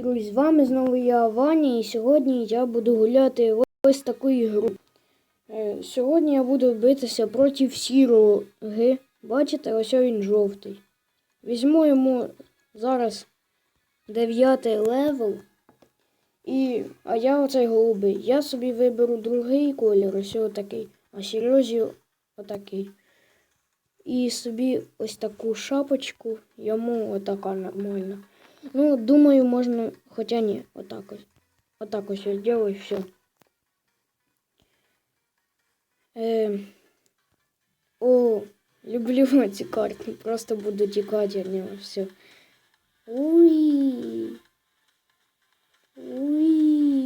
Друзі, з вами знову я Ваня, і сьогодні я буду гуляти ось таку ігру. Е, Сьогодні я буду битися проти сірого. Бачите, ось він жовтий. Візьму йому зараз 9 левел. І, а я оцей голубий. Я собі виберу другий колір, ось отакий. А Сережі отакий. І собі ось таку шапочку, йому отака нормальна. Ну, думаю, можно, хотя не, вот так вот. Вот так вот все сделаю, все. Эм. О, люблю эти карты. Просто буду текать от него, все. Уи. Уи.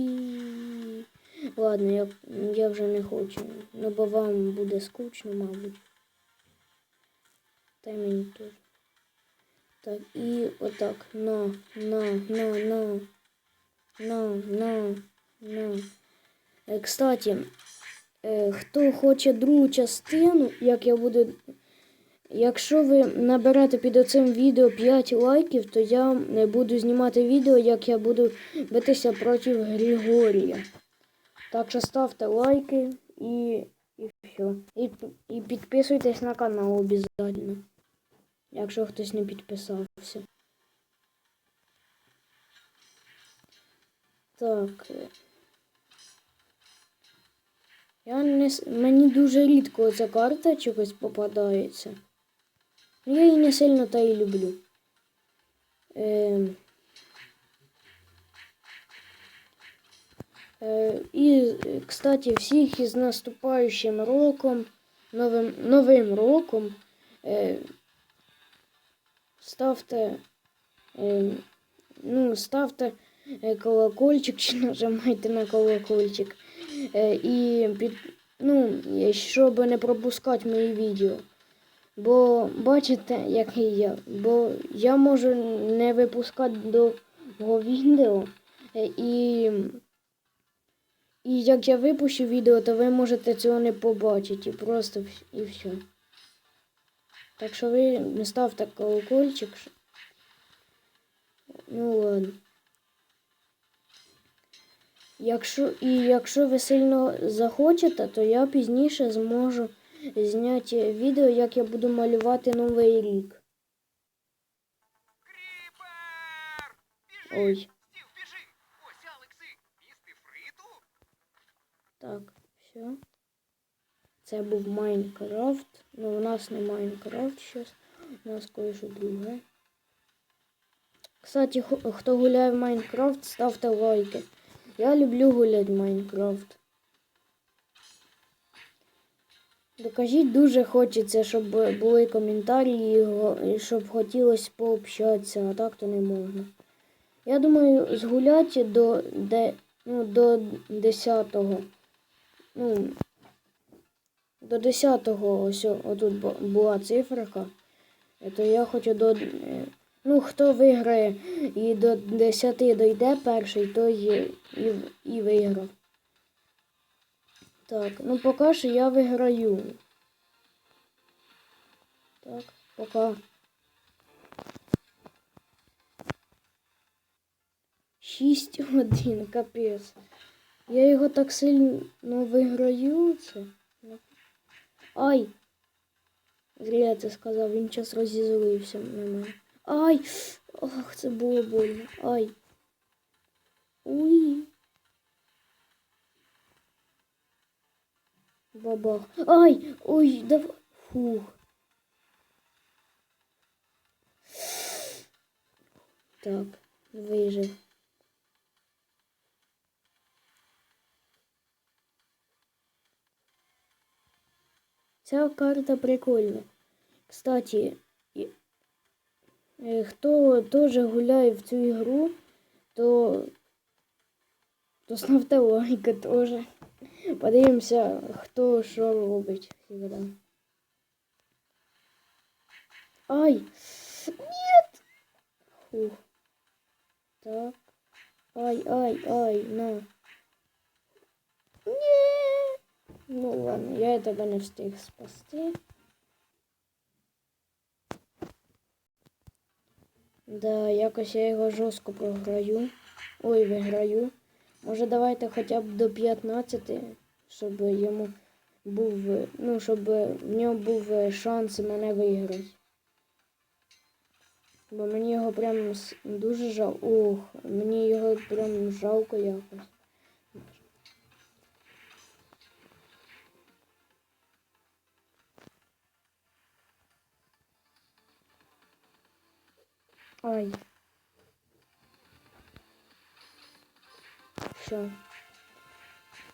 Ладно, я, я вже не хочу. Ну, бо вам буде скучно, мабуть. Та й мені теж. Так, і отак. На, на, на, на. На, на, на. Е, Кстати, е, хто хоче другу частину, як я буду. Якщо ви наберете під цим відео 5 лайків, то я е, буду знімати відео, як я буду битися проти Григорія. Так що ставте лайки і, і все. І, і підписуйтесь на канал обов'язково якщо хтось не підписався. Так. Я не Мені дуже рідко ця карта чогось попадається. Ну, Я її не сильно та й люблю. Ем. Е, і, кстати, всіх із наступаючим роком, новим, новим роком. Ставте, е, ну, ставте е, колокольчик чи нажимайте на колокольчик. Е, і під, ну, щоб не пропускати мої відео. Бо бачите, який я. Бо я можу не випускати довго відео. І, і як я випущу відео, то ви можете цього не побачити. І просто і все. Так що ви не ставте колокольчик. Ну ладно. Якщо, і якщо ви сильно захочете, то я пізніше зможу зняти відео, як я буду малювати новий рік. Кріпер! Біжи! Ой, Стів, біжи! Ось Алекси! Їсти фриту? так, все. Це був Майнкрафт. Ну, у нас не Майнкрафт зараз. У нас кое-що друге. Кстати, хто гуляє в Майнкрафт, ставте лайки. Я люблю гуляти в Майнкрафт. Докажіть, дуже хочеться, щоб були коментарі і щоб хотілося пообщатися, а так то не можна. Я думаю, згуляти до, де, ну, до 10-го. Ну, до 10-го ось отут була циферка. То я хочу до. Ну, хто виграє і до 10 дойде перший, той і, і, виграв. Так, ну поки що я виграю. Так, пока. Шість один, капець. Я його так сильно виграю це. Ай! Зря я це сказав, він час розізлився на мене. Ай! Ох, це було больно. Ай. Уй. Бабах. Ай! Ой, давай. Фух. Так, вижив. Ця карта прикольна. Кстати, і- е, хто теж гуляє в цю ігру, то, то ставте лайки теж. Подивимося, хто що робить всегда. Ай! Нет! Фух. Так. Ай, ай, ай, на. Нет! Ну ладно, я тебе не встиг спасти. Да, якось я його жорстко програю. Ой, виграю. Може, давайте хоча б до 15, щоб йому був, ну, щоб в нього був шанс мене виграти. Бо мені його прям дуже жалко. Ох, мені його прям жалко якось. Ай. Все.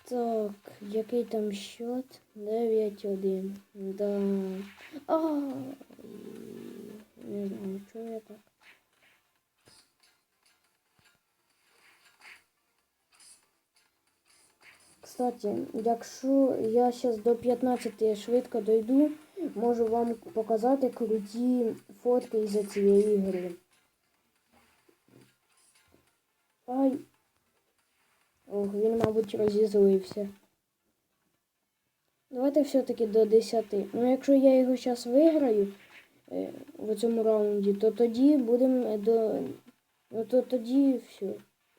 Так, який там счет? 9-1. Да. А, не знаю, що я так. Кстати, якщо я зараз до 15 швидко дойду, можу вам показати круті фотки із цієї гри. Ай. Ох, він, мабуть, розізлився. Давайте все-таки до 10. Ну, якщо я його зараз виграю е, в цьому раунді, то тоді будемо до. Ну то тоді все.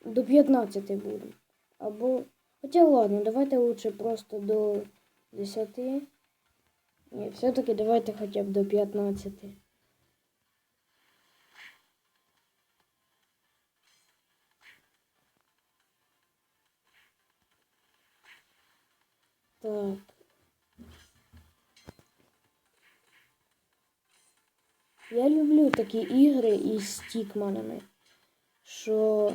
До 15 будемо. Або. Хоча ладно, давайте лучше просто до 10. Ні, все-таки давайте хоча б до 15. Так. Я люблю такі ігри із стікманами. Що,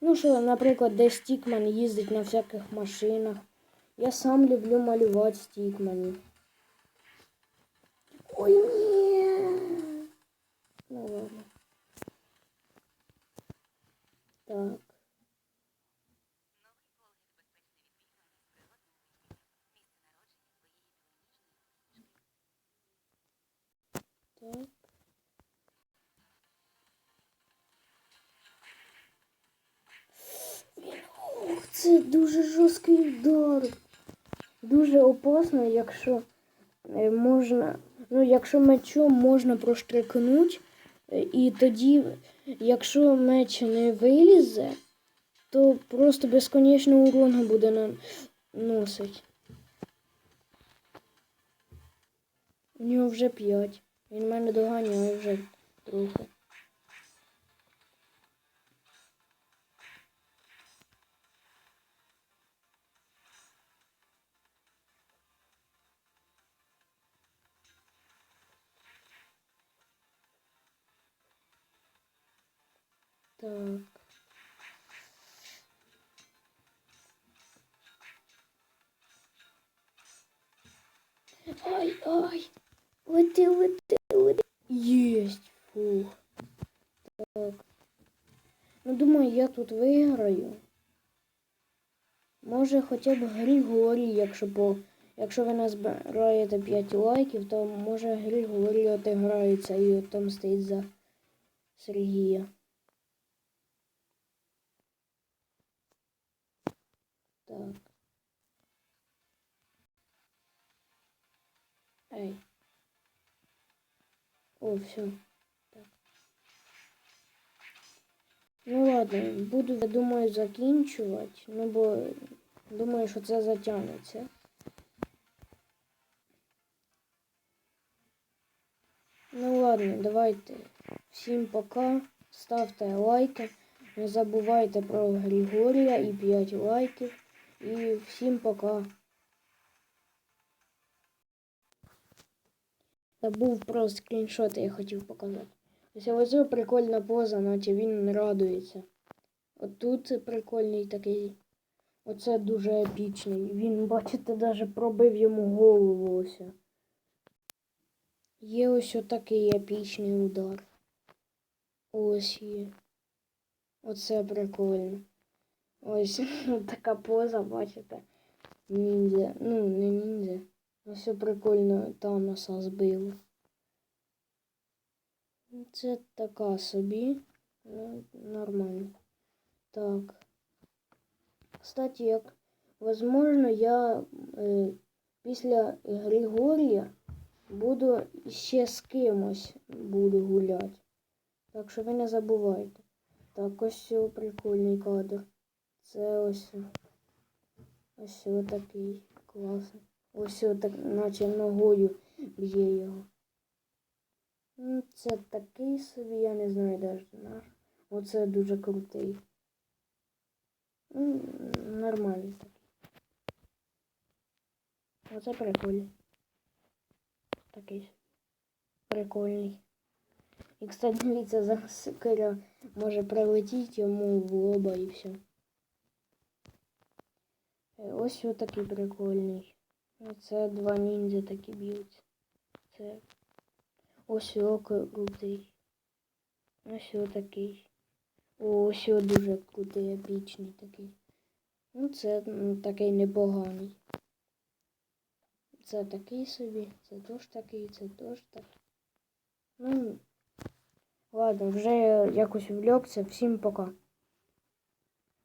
ну що, наприклад, де стікман їздить на всяких машинах. Я сам люблю малювати стікманів. Ой, ні. Ну ладно. Так. Так. Ох, це дуже жорсткий удар. Дуже опасно, якщо е, можна. Ну, якщо мечом можна проштрикнути, е, і тоді, якщо меч не вилізе, то просто безконечно урона буде наносить. У нього вже 5. Він мене доганяє вже трохи. Так. Ай, ай. Лети, лети. Єсть. Фух. Так. Ну, думаю, я тут виграю. Може хоча б Григорій, якщо по... Якщо ви назбираєте 5 лайків, то може Григорій отиграється і отомстить за Сергія. Так. Ей. О, все. Так. Ну ладно, буду, я думаю, закінчувати. Ну, бо думаю, що це затягнеться. Ну ладно, давайте. Всім пока. Ставте лайки. Не забувайте про Григорія і 5 лайків. І всім пока. Забув про скріншоти, я хотів показати. Ось ось прикольна поза, наче він радується. От тут прикольний такий. Оце дуже епічний. Він, бачите, навіть пробив йому голову ось. Є ось отакий епічний удар. Ось є. Оце прикольно. Ось така поза, бачите. Ніндзя. Ну, не ніндзя. Все прикольно Таноса збило. Це така собі. Ну, нормально. Так. Кстати, як возможно, я е, після Григорія буду ще з кимось буду гуляти. Так що ви не забувайте. Так. Ось прикольний кадр. Це ось. Ось такий класний. Ось так, наче ногою б'є його. Ну, Це такий собі, я не знаю навіть. Оце дуже крутий. Ну, нормальний такий. Оце прикольний. Такий. Прикольний. І, кстати, дивіться, зараз сикаря може прилетіти йому в лоба і все. Ось отакий прикольний. Це два ніндзя такі б'ють. Це ось крутий. Ось отакий. О, ось дуже крутий, епічний такий. Ну, це такий непоганий. Це такий собі, це теж такий, це теж такий. Ну, ладно, вже якось вльокся. Всім пока.